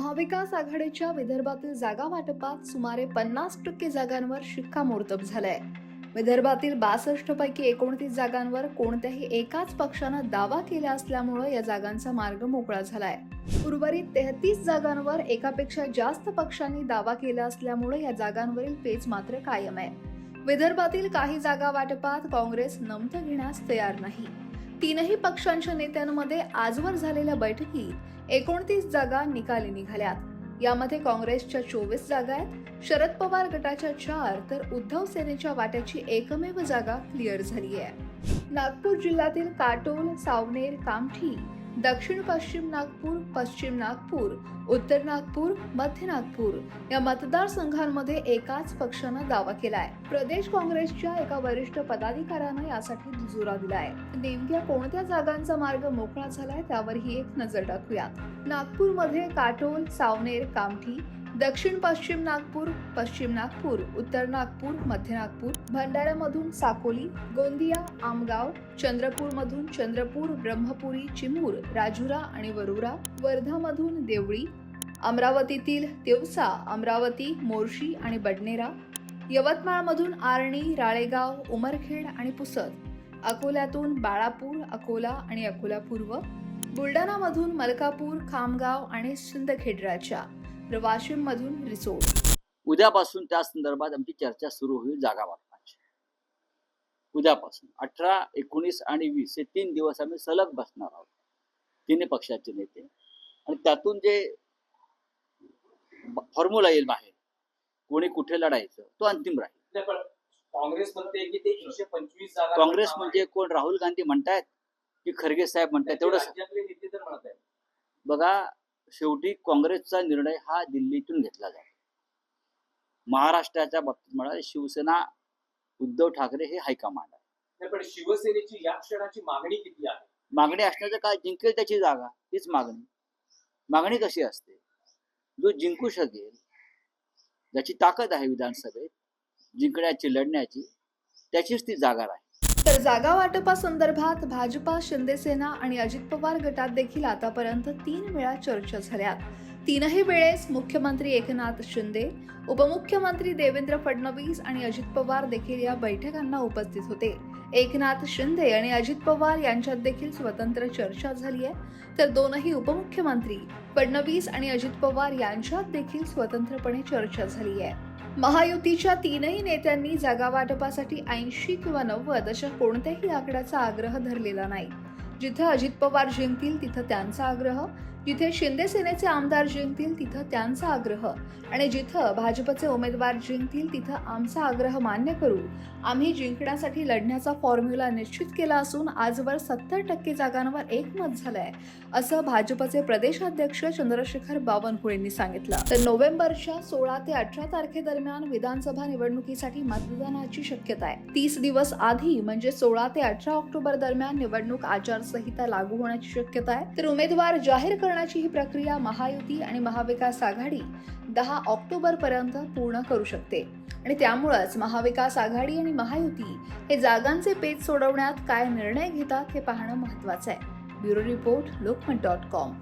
महाविकास आघाडीच्या विदर्भातील जागा वाटपात सुमारे पन्नास टक्के जागांवर शिक्कामोर्तब झालंय. विदर्भातील बासष्ट पैकी एकोणतीस जागांवर कोणत्याही एकाच पक्षानं दावा केला असल्यामुळं या जागांचा मार्ग मोकळा झालाय. उर्वरित तेहतीस जागांवर एकापेक्षा जास्त पक्षांनी दावा केला असल्यामुळे या जागांवरील पेच मात्र कायम आहे. विदर्भातील काही जागा वाटपात काँग्रेस नमत घेण्यास तयार नाही. तीनही पक्षांच्या नेत्यांमध्ये आजवर झालेल्या बैठकीत एकोणतीस जागा निकाली निघाल्यात. यामध्ये काँग्रेसच्या चोवीस जागा आहेत शरद पवार गटाच्या चार तर उद्धव सेनेच्या वाट्याची एकमेव जागा क्लिअर झाली आहे नागपूर जिल्ह्यातील काटोल सावनेर कामठी दक्षिण पश्चिम नागपूर पश्चिम नागपूर उत्तर नागपूर मध्य नागपूर या मतदारसंघांमध्ये एकाच पक्षानं दावा केलाय. प्रदेश काँग्रेसच्या एका वरिष्ठ पदाधिकाऱ्यानं यासाठी दुजोरा दिलाय. नेमक्या कोणत्या जागांचा मार्ग मोकळा झालाय त्यावर ही एक नजर टाकूयात नागपूरमध्ये काटोल सावनेर कामठी दक्षिण पश्चिम नागपूर पश्चिम नागपूर उत्तर नागपूर मध्य नागपूर भंडाऱ्यामधून साकोली गोंदिया आमगाव चंद्रपूरमधून चंद्रपूर ब्रह्मपुरी चिमूर राजुरा आणि वरुरा वर्धामधून देवळी अमरावतीतील देवसा अमरावती मोर्शी आणि बडनेरा यवतमाळमधून आर्णी राळेगाव उमरखेड आणि पुसद अकोल्यातून बाळापूर अकोला आणि अकोला पूर्व बुलढाणामधून मलकापूर खामगाव आणि सिंदखेडराच्या तर वाशिममधून रिसोड. उद्यापासून त्या संदर्भात आमची चर्चा सुरू होईल जागा वाटपाची उद्यापासून अठरा एकोणीस आणि वीस हे तीन दिवस आम्ही सलग बसणार आहोत. तिन्ही पक्षाचे नेते. आणि त्यातून जे फॉर्म्युला येईल बाहेर कोणी कुठे लढायचं तो अंतिम राहील. काँग्रेस म्हणते की ते एकशे पंचवीस जागा काँग्रेस म्हणजे कोण? राहुल गांधी म्हणतायत की खरगे साहेब म्हणतायत तेवढं बघा शेवटी काँग्रेसचा निर्णय हा दिल्लीतून घेतला जातो. महाराष्ट्राच्या बाबतीत म्हणाल शिवसेना उद्धव ठाकरे हे हायकमांड आहे. पण शिवसेनेची या क्षणाची मागणी किती आहे? मागणी असण्याचं काय? जिंकेल त्याची जागा हीच मागणी. मागणी कशी असते? जो जिंकू शकेल ज्याची ताकद आहे विधानसभेत जिंकण्याची लढण्याची त्याचीच ती जागा राहील. तर जागा वाटपासंदर्भात भाजपा शिंदेसेना आणि अजित पवार गटात देखील आतापर्यंत तीन वेळा चर्चा झाल्यात तीनही वेळेस मुख्यमंत्री एकनाथ शिंदे उपमुख्यमंत्री देवेंद्र फडणवीस आणि अजित पवार देखील या बैठकांना उपस्थित होते. एकनाथ शिंदे आणि अजित पवार यांच्यात देखील स्वतंत्र चर्चा झाली आहे. तर दोनही उपमुख्यमंत्री फडणवीस आणि अजित पवार यांच्यात देखील स्वतंत्रपणे चर्चा झाली आहे. महायुतीच्या तीनही नेत्यांनी जागा वाटपासाठी ऐंशी किंवा नव्वद अशा कोणत्याही आकड्याचा आग्रह धरलेला नाही. जिथं अजित पवार जिंकतील तिथं त्यांचा आग्रह. जिथे शिंदे सेनेचे आमदार जिंकतील तिथं त्यांचा आग्रह. आणि जिथं भाजपचे उमेदवार जिंकतील तिथं आमचा आग्रह मान्य करू. आम्ही जिंकण्यासाठी लढण्याचा फॉर्म्युला निश्चित केला असून आजवर सत्तर टक्के जागांवर एकमत झालंय असं भाजपचे प्रदेशाध्यक्ष चंद्रशेखर बावनकुळेंनी सांगितलं. तर नोव्हेंबरच्या सोळा ते अठरा तारखेदरम्यान विधानसभा निवडणुकीसाठी मतदानाची शक्यता आहे. तीस दिवस आधी म्हणजे सोळा ते अठरा ऑक्टोबर दरम्यान निवडणूक आचारसंहिता लागू होण्याची शक्यता आहे. तर उमेदवार जाहीर करण्याची ही प्रक्रिया महायुती आणि महाविकास आघाडी दहा ऑक्टोबर पर्यंत पूर्ण करू शकते. आणि त्यामुळंच महाविकास आघाडी आणि महायुती हे जागांचे पेच सोडवण्यात काय निर्णय घेतात हे पाहणं महत्वाचं आहे. Bureau report Lokmat dot com.